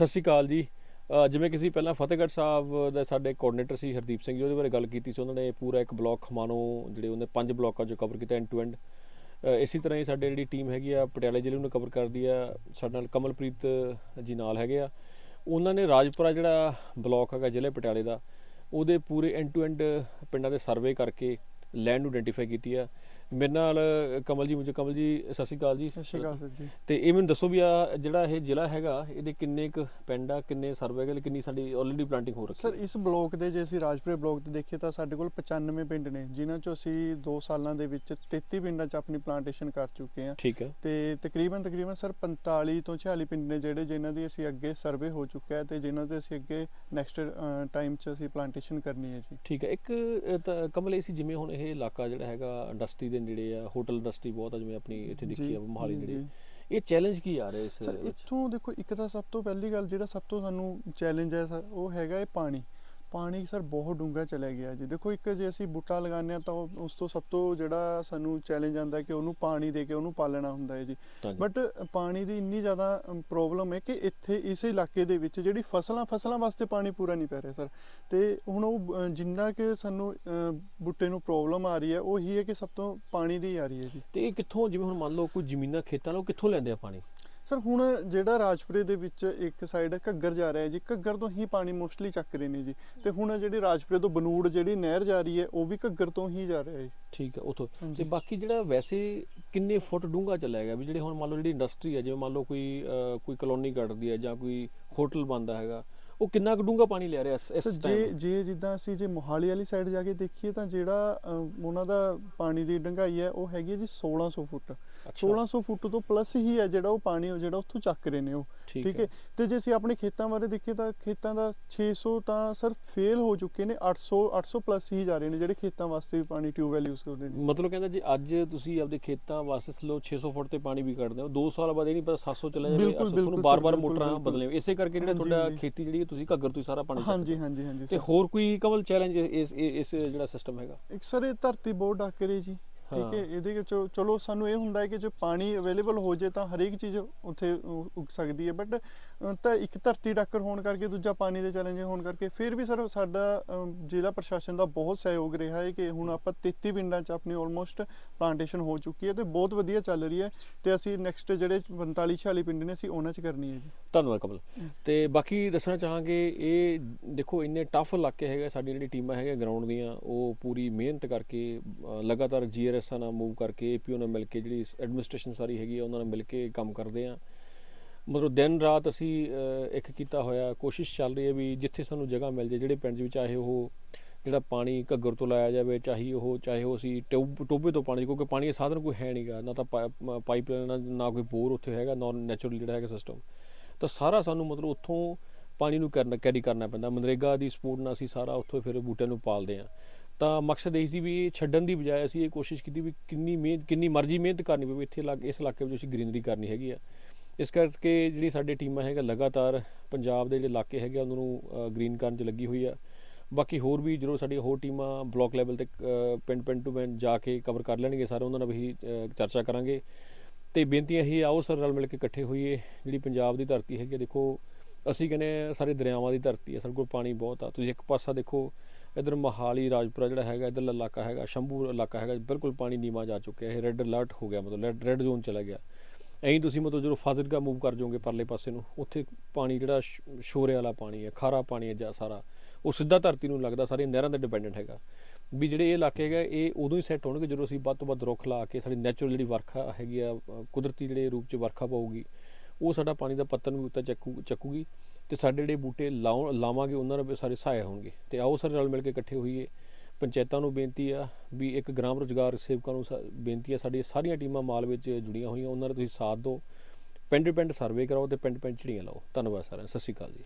ਸਤਿ ਸ਼੍ਰੀ ਅਕਾਲ ਜੀ। ਜਿਵੇਂ ਕਿ ਅਸੀਂ ਪਹਿਲਾਂ ਫਤਿਹਗੜ੍ਹ ਸਾਹਿਬ ਦਾ ਸਾਡੇ ਕੋਆਰਡੀਨੇਟਰ ਸੀ ਹਰਦੀਪ ਸਿੰਘ ਜੀ, ਉਹਦੇ ਬਾਰੇ ਗੱਲ ਕੀਤੀ ਸੀ। ਉਹਨਾਂ ਨੇ ਪੂਰਾ ਇੱਕ ਬਲਾਕ ਖਮਾਣੋ ਜਿਹੜੇ ਉਹਨੇ ਪੰਜ ਬਲਾਕਾਂ ਚੋਂ ਕਵਰ ਕੀਤਾ ਐਂਡ ਟੂ ਐਂਡ ਇਸੇ ਤਰ੍ਹਾਂ ਹੀ ਸਾਡੇ ਜਿਹੜੀ ਟੀਮ ਹੈਗੀ ਆ, ਪਟਿਆਲੇ ਜ਼ਿਲ੍ਹੇ ਨੂੰ ਕਵਰ ਕਰਦੀ ਆ। ਸਾਡੇ ਨਾਲ ਕਮਲਪ੍ਰੀਤ ਜੀ ਨਾਲ ਹੈਗੇ ਆ। ਉਹਨਾਂ ਨੇ ਰਾਜਪੁਰਾ ਜਿਹੜਾ ਬਲਾਕ ਹੈਗਾ ਜ਼ਿਲ੍ਹੇ ਪਟਿਆਲੇ ਦਾ, ਉਹਦੇ ਪੂਰੇ ਐਂਡ ਟੂ ਐਂਡ ਪਿੰਡਾਂ ਦੇ ਸਰਵੇ ਕਰਕੇ ਲੈਂਡ ਨੂੰ ਆਇਡੈਂਟੀਫਾਈ ਕੀਤੀ ਆ। ਮੇਰੇ ਨਾਲ ਕਮਲ ਜੀ ਮੁਝੇ ਕਮਲ ਜੀ ਸਤਿ ਸ਼੍ਰੀ ਅਕਾਲ ਜੀ। ਸਤਿ ਸ਼੍ਰੀ ਅਕਾਲ ਸਰ ਜੀ। ਤੇ ਇਹ ਮੈਨੂੰ ਦੱਸੋ ਵੀ ਆ ਜਿਹੜਾ ਇਹ ਜ਼ਿਲ੍ਹਾ ਹੈਗਾ ਇਹਦੇ ਕਿੰਨੇ ਕੁ ਪਿੰਡ ਆ ਕਿੰਨੇ ਸਰਵੇ ਹੈਗੇ ਕਿੰਨੀ ਸਾਡੀ ਆਲਰੇਡੀ ਪਲਾਂਟਿੰਗ ਹੋ ਰੱਖੀ ਸਰ ਇਸ ਬਲਾਕ ਦੇ ਜੇ ਅਸੀਂ ਰਾਜਪੁਰੇ ਬਲਾਕ ਤੇ ਦੇਖੀਏ ਤਾਂ ਸਾਡੇ ਕੋਲ 95 ਪਿੰਡ ਨੇ ਜਿਨ੍ਹਾਂ ਚੋਂ ਅਸੀਂ 2 ਸਾਲਾਂ ਦੇ ਵਿੱਚ 33 ਪਿੰਡਾਂ 'ਚ ਆਪਣੀ ਪਲਾਂਟੇਸ਼ਨ ਕਰ ਚੁੱਕੇ ਹਾਂ। ਠੀਕ ਹੈ। ਤੇ ਤਕਰੀਬਨ ਤਕਰੀਬਨ ਸਰ 45 ਤੋਂ 46 ਪਿੰਡ ਨੇ ਜਿਹੜੇ ਜਿਨ੍ਹਾਂ ਦੀ ਅਸੀਂ ਅੱਗੇ ਸਰਵੇ ਹੋ ਚੁੱਕਾ ਹੈ ਤੇ ਜਿਨ੍ਹਾਂ ਤੇ ਅਸੀਂ ਅੱਗੇ ਨੈਕਸਟ ਟਾਈਮ 'ਚ ਅਸੀਂ ਪਲਾਂਟੇਸ਼ਨ ਕਰਨੀ ਹੈ ਜੀ। ਠੀਕ ਹੈ। ਇੱਕ ਕਮਲ ਇਹ ਸੀ ਜਿਵੇਂ ਹੁਣ ਇਹ ਇਲਾਕਾ ਜਿਹੜਾ ਹੈਗਾ ਇੰਡਸਟਰੀ ਦੇ ਨੇੜੇ ਆ ਹੋਟਲ ਇੰਡਸਟਰੀ ਬਹੁਤ ਆ ਜਿਵੇਂ ਆਪਣੀ ਇੱਥੇ ਦੇਖੀ ਆ ਮੋਹਾਲੀ ਨੇੜੇ। ਇਹ ਚੈਲੰਜ ਕੀ ਆ ਰਿਹਾ ਇਸ ਸਰ? ਇੱਥੋਂ ਦੇਖੋ ਇੱਕ ਤਾਂ ਸਭ ਤੋਂ ਪਹਿਲੀ ਗੱਲ ਜਿਹੜਾ ਸਭ ਤੋਂ ਸਾਨੂੰ ਚੈਲੰਜ ਹੈ ਉਹ ਹੈਗਾ ਇਹ ਪਾਣੀ ਪਾਣੀ ਸਰ ਬਹੁਤ ਡੂੰਘਾ ਚਲਾ ਗਿਆ ਜੀ। ਦੇਖੋ ਇੱਕ ਜੇ ਅਸੀਂ ਬੂਟਾ ਲਗਾਉਂਦੇ ਹਾਂ ਤਾਂ ਉਸ ਤੋਂ ਸਭ ਤੋਂ ਜਿਹੜਾ ਸਾਨੂੰ ਚੈਲੰਜ ਆਉਂਦਾ ਕਿ ਉਹਨੂੰ ਪਾਣੀ ਦੇ ਕੇ ਉਹਨੂੰ ਪਾਲਣਾ ਹੁੰਦਾ ਹੈ ਜੀ। ਬਟ ਪਾਣੀ ਦੀ ਇੰਨੀ ਜ਼ਿਆਦਾ ਪ੍ਰੋਬਲਮ ਹੈ ਕਿ ਇੱਥੇ ਇਸ ਇਲਾਕੇ ਦੇ ਵਿੱਚ ਜਿਹੜੀ ਫਸਲਾਂ ਫਸਲਾਂ ਵਾਸਤੇ ਪਾਣੀ ਪੂਰਾ ਨਹੀਂ ਪੈ ਰਿਹਾ ਸਰ। ਤੇ ਹੁਣ ਉਹ ਜਿੰਨਾ ਕਿ ਸਾਨੂੰ ਬੂਟੇ ਨੂੰ ਪ੍ਰੋਬਲਮ ਆ ਰਹੀ ਹੈ ਉਹ ਹੀ ਹੈ ਕਿ ਸਭ ਤੋਂ ਪਾਣੀ ਦੀ ਆ ਰਹੀ ਹੈ ਜੀ। ਤੇ ਇਹ ਕਿੱਥੋਂ ਜਿਵੇਂ ਹੁਣ ਮੰਨ ਲਓ ਕੋਈ ਜ਼ਮੀਨਾਂ ਖੇਤਾਂ ਉਹ ਕਿੱਥੋਂ ਲੈਂਦੇ ਆ ਪਾਣੀ? ਸਰ ਹੁਣ ਜਿਹੜਾ ਰਾਜਪੁਰੇ ਦੇ ਵਿੱਚ ਇੱਕ ਸਾਈਡ ਘੱਗਰ ਜਾ ਰਿਹਾ ਹੈ ਜੀ ਘੱਗਰ ਤੋਂ ਹੀ ਪਾਣੀ ਮੋਸਟਲੀ ਚੱਕ ਰਹੇ ਨੇ ਜੀ ਤੇ ਹੁਣ ਜਿਹੜੀ ਰਾਜਪੁਰੇ ਤੋਂ ਬਨੂੜ ਜਿਹੜੀ ਨਹਿਰ ਜਾ ਰਹੀ ਹੈ ਉਹ ਵੀ ਘੱਗਰ ਤੋਂ ਹੀ ਜਾ ਰਿਹਾ ਹੈ। ਠੀਕ ਹੈ ਉਥੋਂ ਤੇ। ਬਾਕੀ ਜਿਹੜਾ ਵੈਸੇ ਕਿੰਨੇ ਫੁੱਟ ਡੂੰਘਾ ਚੱਲਿਆ ਗਿਆ ਵੀ ਜਿਹੜੇ ਹੁਣ ਮੰਨ ਲਓ ਜਿਹੜੀ ਇੰਡਸਟਰੀ ਹੈ ਜਿਵੇਂ ਮੰਨ ਲਓ ਕੋਈ ਕੋਈ ਕਲੋਨੀ ਕੱਢਦੀ ਹੈ ਜਾਂ ਕੋਈ ਹੋਟਲ ਬਣਦਾ ਹੈਗਾ ਉਹ ਕਿੰਨਾ ਕੁ ਡੂੰਘਾ ਪਾਣੀ ਲੈ ਰਿਹਾ ਇਸ ਇਸ ਸਰ ਜੇ ਜਿੱਦਾਂ ਅਸੀਂ ਜੇ ਮੋਹਾਲੀ ਵਾਲੀ ਸਾਈਡ ਜਾ ਕੇ ਦੇਖੀਏ ਤਾਂ ਜਿਹੜਾ ਅ, ਉਹਨਾਂ ਦਾ ਪਾਣੀ ਦੀ ਡੰਗਾਈ ਹੈ ਉਹ ਹੈਗੀ ਹੈ ਜੀ 1600 ਫੁੱਟ। ਅੱਛਾ, 1600 ਫੁੱਟ ਤੋਂ ਪਲੱਸ ਹੀ ਹੈ ਜਿਹੜਾ ਉਹ ਪਾਣੀ ਉਹ ਜਿਹੜਾ ਉੱਥੋਂ ਚੱਕ ਰਹੇ ਨੇ ਉਹ। ਠੀਕ ਹੈ। ਤੇ ਜੇ ਅਸੀਂ ਆਪਣੇ ਖੇਤਾਂ ਬਾਰੇ ਦੇਖੀਏ ਤਾਂ ਖੇਤਾਂ ਦਾ 600 ਤਾਂ ਸਰ ਫੇਲ ਹੋ ਚੁੱਕੇ ਨੇ 800 800 ਪਲੱਸ ਹੀ ਜਾ ਰਹੇ ਨੇ ਜਿਹੜੇ ਖੇਤਾਂ ਵਾਸਤੇ ਵੀ ਪਾਣੀ ਟਿਊਬਵੈਲ ਯੂਜ਼ ਕਰਦੇ ਨੇ। ਮਤਲਬ ਕਹਿੰਦਾ ਜੀ ਅੱਜ ਤੁਸੀਂ ਆਪਦੇ ਖੇਤਾਂ ਵਾਸਤੇ ਥਲੋ 600 ਫੁੱਟ ਤੇ ਪਾਣੀ ਵੀ ਕੱਢਦੇ ਹੋ। 2 ਸਾਲ ਬਾਅਦ ਇਹ ਨਹੀਂ ਪਤਾ 700 ਚਲਾ ਜਾਵੇ ਬਿਲਕੁਲ, ਤੁਹਾਨੂੰ ਬਿਲਕੁਲ ਬਾਰ-ਬਾਰ ਬਿਲਕੁਲ, ਮੋਟਰਾਂ ਬਿਲਕੁਲ। ਬਦਲੇ ਇਸੇ ਕਰਕੇ ਜਿਹੜਾ ਹਾਂਜੀ, ਤੁਹਾਡਾ ਹਾਂਜੀ। ਖੇਤੀ ਜਿਹੜੀ ਹੈ ਤੁਸੀਂ ਘੱਗਰ ਤੋਂ ਹੀ ਸਾਰਾ ਪਾਣੀ ਹਾਂਜੀ। ਹਾਂਜੀ ਹਾਂਜੀ ਤੇ ਹੋਰ ਕੋਈ ਕਮਲ ਚੈਲੰਜ ਇਸ ਇਸ ਜਿਹੜਾ ਸਿਸਟਮ ਹੈਗਾ? ਇੱਕ ਸਰ ਇਹ ਧਰਤੀ ਬਹੁਤ ਡੱਕ ਰਹੀ ਜੀ। ਠੀਕ ਹਾਂ। ਇਹਦੇ ਵਿੱਚ ਚਲੋ ਸਾਨੂੰ ਇਹ ਹੁੰਦਾ ਹੈ ਕਿ ਜੇ ਪਾਣੀ ਅਵੇਲੇਬਲ ਹੋ ਜੇ ਤਾਂ ਹਰੇਕ ਚੀਜ਼ ਉੱਥੇ ਉੱਗ ਸਕਦੀ ਹੈ ਬਟ ਤਾਂ ਇੱਕ ਧਰਤੀ ਡੱਕਰ ਹੋਣ ਕਰਕੇ ਦੂਜਾ ਪਾਣੀ ਦੇ ਚੈਲੰਜ ਹੋਣ ਕਰਕੇ ਫਿਰ ਵੀ ਸਰ ਸਾਡਾ ਜ਼ਿਲ੍ਹਾ ਪ੍ਰਸ਼ਾਸਨ ਦਾ ਬਹੁਤ ਸਹਿਯੋਗ ਰਿਹਾ ਹੈ ਕਿ ਹੁਣ ਆਪਾਂ 33 ਪਿੰਡਾਂ 'ਚ ਆਪਣੀ ਆਲਮੋਸਟ ਪਲਾਂਟੇਸ਼ਨ ਹੋ ਚੁੱਕੀ ਹੈ ਤੇ ਬਹੁਤ ਵਧੀਆ ਚੱਲ ਰਹੀ ਹੈ ਤੇ ਅਸੀਂ ਨੈਕਸਟ ਜਿਹੜੇ 45 46 ਪਿੰਡ ਨੇ ਅਸੀਂ ਉਹਨਾਂ 'ਚ ਕਰਨੀ ਹੈ ਜੀ ਧੰਨਵਾਦ ਕਮਲ ਤੇ ਬਾਕੀ ਦੱਸਣਾ ਚਾਹਾਂਗੇ ਇਹ ਦੇਖੋ ਇੰਨੇ ਟਫ ਇਲਾਕੇ ਹੈਗੇ ਸਾਡੀ ਜਿਹੜੀ ਟੀਮਾਂ ਹੈਗੀਆਂ ਗਰਾਊਂਡ ਦੀਆਂ ਉਹ ਪੂਰੀ ਮਿਹਨਤ ਕਰਕੇ ਲਗਾਤਾਰ ਜੀਆਰਐਸ ਨਾਲ ਮੂਵ ਕਰਕੇ ਏਪੀਓ ਨਾਲ ਮਿਲ ਕੇ ਜਿਹੜੀ ਐਡਮਿਨਿਸਟ੍ਰੇਸ਼ਨ ਸਾਰੀ ਹੈਗੀ ਆ, ਉਹਨਾਂ ਨਾਲ ਮਿਲ ਕੇ ਕੰਮ ਕਰਦੇ ਆ। ਮਤਲਬ ਦਿਨ ਰਾਤ ਅਸੀਂ ਇੱਕ ਕੀਤਾ ਹੋਇਆ, ਕੋਸ਼ਿਸ਼ ਚੱਲ ਰਹੀ ਹੈ ਵੀ ਜਿੱਥੇ ਸਾਨੂੰ ਜਗ੍ਹਾ ਮਿਲ ਜੇ ਜਿਹੜੇ ਪਿੰਡ ਦੇ ਵਿੱਚ ਚਾਹੇ ਉਹ ਜਿਹੜਾ ਪਾਣੀ ਘੱਗਰ ਤੋਂ ਲਾਇਆ ਜਾਵੇ, ਚਾਹੇ ਉਹ ਚਾਹੇ ਉਹ ਅਸੀਂ ਟਿਊਬ, ਟੋਬੇ ਤੋਂ ਪਾਣੀ, ਕਿਉਂਕਿ ਪਾਣੀ ਦਾ ਸਾਧਨ ਕੋਈ ਹੈ ਨਹੀਂਗਾ, ਨਾ ਤਾਂ ਪਾਈਪਲਾਈਨ ਨਾ ਨਾ ਕੋਈ ਬੋਰ ਉੱਥੇ ਹੈਗਾ, ਨਾ ਨੈਚੁਰਲ ਜਿਹੜਾ ਹੈਗਾ ਸਿਸਟਮ ਤਾਂ ਸਾਰਾ ਸਾਨੂੰ ਮਤਲਬ ਉੱਥੋਂ ਪਾਣੀ ਨੂੰ ਕਰਨਾ ਕੈਰੀ ਕਰਨਾ ਪੈਂਦਾ। ਮਨਰੇਗਾ ਦੀ ਸਪੋਰਟ ਨਾਲ ਅਸੀਂ ਸਾਰਾ ਉੱਥੋਂ ਫਿਰ ਬੂਟਿਆਂ ਨੂੰ ਪਾਲਦੇ ਆ। ਤਾਂ ਮਕਸਦ ਇਹ ਸੀ ਵੀ ਇਹ ਛੱਡਣ ਦੀ ਬਜਾਏ ਅਸੀਂ ਇਹ ਕੋਸ਼ਿਸ਼ ਕੀਤੀ ਵੀ ਕਿੰਨੀ ਮਿਹਨਤ ਕਿੰਨੀ ਮਰਜ਼ੀ ਮਿਹਨਤ ਕਰਨੀ ਪਵੇ ਇੱਥੇ ਇਲਾਕੇ ਇਸ ਇਲਾਕੇ ਵਿੱਚ ਅਸੀਂ ਗ੍ਰੀਨਰੀ ਕਰਨੀ ਹੈਗੀ ਆ। ਇਸ ਕਰਕੇ ਜਿਹੜੀ ਸਾਡੇ ਟੀਮਾਂ ਹੈਗਾ ਲਗਾਤਾਰ ਪੰਜਾਬ ਦੇ ਜਿਹੜੇ ਇਲਾਕੇ ਹੈਗੇ ਆ, ਉਹਨਾਂ ਨੂੰ ਗ੍ਰੀਨ ਕਰਨ 'ਚ ਲੱਗੀ ਹੋਈ ਆ। ਬਾਕੀ ਹੋਰ ਵੀ ਜਦੋਂ ਸਾਡੀਆਂ ਹੋਰ ਟੀਮਾਂ ਬਲਾਕ ਲੈਵਲ ਤੇ ਪਿੰਡ ਪਿੰਡ ਟੂ ਪਿੰਡ ਜਾ ਕੇ ਕਵਰ ਕਰ ਲੈਣਗੇ ਸਾਰੇ ਉਹਨਾਂ ਨਾਲ ਵੀ ਚਰਚਾ ਕਰਾਂਗੇ। ਤੇ ਬੇਨਤੀਆਂ ਹੀ ਆਓ ਸਰ ਰਲ ਮਿਲ ਕੇ ਇਕੱਠੇ ਹੋਈਏ। ਜਿਹੜੀ ਪੰਜਾਬ ਦੀ ਧਰਤੀ ਹੈਗੀ ਆ, ਦੇਖੋ ਅਸੀਂ ਕਹਿੰਦੇ ਹਾਂ ਸਾਰੇ ਦਰਿਆਵਾਂ ਦੀ ਧਰਤੀ ਹੈ ਸਾਡੇ ਕੋਲ ਪਾਣੀ ਬਹੁਤ ਆ। ਤੁਸੀਂ ਇੱਕ ਪਾਸਾ ਦੇਖੋ ਇਧਰ ਮਹਾਲੀ, ਰਾਜਪੁਰਾ ਜਿਹੜਾ ਹੈਗਾ, ਇਧਰਲਾ ਇਲਾਕਾ ਹੈਗਾ, ਸ਼ੰਭੂ ਇਲਾਕਾ ਹੈਗਾ, ਬਿਲਕੁਲ ਪਾਣੀ ਨੀਵਾਂ ਜਾ ਚੁੱਕਿਆ ਹੈ ਰੈੱਡ ਅਲਰਟ ਹੋ ਗਿਆ, ਮਤਲਬ ਰੈੱਡ ਜ਼ੋਨ ਚਲਾ ਗਿਆ। ਐਂ ਤੁਸੀਂ ਮਤਲਬ ਜਦੋਂ ਫਾਜ਼ਿਲਕਾ ਮੂਵ ਕਰ ਜਾਓਗੇ ਪਰਲੇ ਪਾਸੇ ਨੂੰ, ਉੱਥੇ ਪਾਣੀ ਜਿਹੜਾ ਸ਼- ਸ਼ੋਰੇ ਵਾਲਾ ਪਾਣੀ ਹੈ, ਖਾਰਾ ਪਾਣੀ ਹੈ ਜਾਂ ਸਾਰਾ, ਉਹ ਸਿੱਧਾ ਧਰਤੀ ਨੂੰ ਲੱਗਦਾ, ਸਾਰੇ ਨਹਿਰਾਂ ਤੇ ਡਿਪੈਂਡੈਂਟ ਹੈਗਾ। ਵੀ ਜਿਹੜੇ ਇਹ ਇਲਾਕੇ ਹੈਗਾ, ਇਹ ਉਦੋਂ ਹੀ ਸੈੱਟ ਹੋਣਗੇ ਜਦੋਂ ਅਸੀਂ ਵੱਧ ਤੋਂ ਵੱਧ ਰੁੱਖ ਲਾ ਕੇ, ਸਾਡੀ ਨੈਚੁਰਲ ਜਿਹੜੀ ਵਰਖਾ ਹੈਗੀ ਆ ਕੁਦਰਤੀ ਜਿਹੜੇ ਰੂਪ 'ਚ ਵਰਖਾ ਪਊਗੀ ਉਹ ਸਾਡਾ ਪਾਣੀ ਦਾ ਪੱਤਨ ਵੀ ਉੱਤੇ ਚੱਕੂ, ਚੱਕੂਗੀ ਤੇ ਸਾਡੇ ਜਿਹੜੇ ਬੂਟੇ ਲਾਉਣ, ਲਾਵਾਂਗੇ, ਉਹਨਾਂ ਨਾਲ ਵੀ ਸਾਰੇ ਸਹਾਇ ਹੋਣਗੇ। ਤੇ ਆਓ ਸਰ ਰਲ ਮਿਲ ਕੇ ਇਕੱਠੇ ਹੋਈਏ। ਪੰਚਾਇਤਾਂ ਨੂੰ ਬੇਨਤੀ ਆ ਵੀ ਇੱਕ ਗ੍ਰਾਮ ਰੋਜ਼ਗਾਰ ਸੇਵਕਾਂ ਨੂੰ ਸਾ- ਬੇਨਤੀ ਆ, ਸਾਡੀਆਂ ਸਾਰੀਆਂ ਟੀਮਾਂ ਮਾਲ ਵਿੱਚ ਜੁੜੀਆਂ ਹੋਈਆਂ, ਉਹਨਾਂ ਦਾ ਤੁਸੀਂ ਸਾਥ ਦਿਓ। ਪਿੰਡ ਪਿੰਡ ਸਰਵੇ ਕਰਾਓ ਤੇ ਪਿੰਡ ਪਿੰਡ ਝੜੀਆਂ ਲਾਓ। ਧੰਨਵਾਦ ਸਾਰਿਆਂ ਸਤਿ ਸ਼੍ਰੀ ਅਕਾਲ ਜੀ।